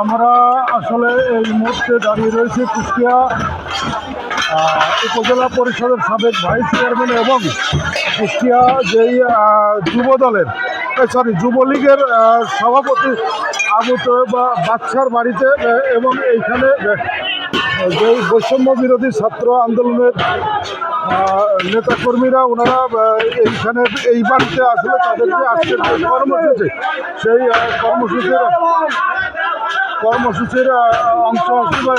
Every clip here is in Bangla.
আমরা আসলে এই মুহূর্তে দাঁড়িয়ে রয়েছি কুষ্টিয়া উপজেলা পরিষদের সাবেক ভাইস চেয়ারম্যান এবং কুষ্টিয়া যেই যুব দলের সরি যুবলীগের সভাপতি আবু বা বাচ্চার বাড়িতে এবং এইখানে যেই বৈষম্য বিরোধী ছাত্র আন্দোলনের নেতাকর্মীরা ওনারা এইখানে এই বাড়িতে আসলে তাদেরকে আজকের যে কর্মসূচি, সেই কর্মসূচির কর্মসূচির অংশ হিসেবে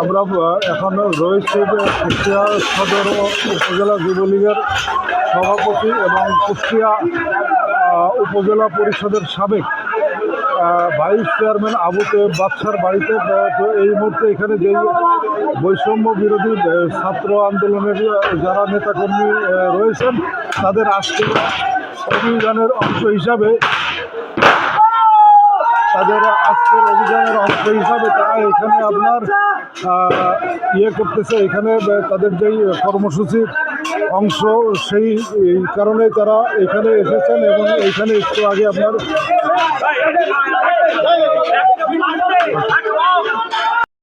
আমরা এখন রয়েছে যে কুষ্টিয়া সদর উপজেলা যুবলীগের সভাপতি এবং কুষ্টিয়া উপজেলা পরিষদের সাবেক ভাইস চেয়ারম্যান আবু তৈয়ব বাদশার বাড়িতে, তো এই মুহূর্তে এখানে যেই বৈষম্য বিরোধী ছাত্র আন্দোলনের যারা নেতাকর্মী রয়েছেন, তাদের আজকের অভিযানের অংশ হিসাবে তাদের অভিযানের অংশ হিসাবে তারা এখানে আপনার ইয়ে করতেছে এখানে তাদের যেই কর্মসূচির অংশ সেই এই কারণে তারা এখানে এসেছেন এবং এখানে একটু আগে আপনার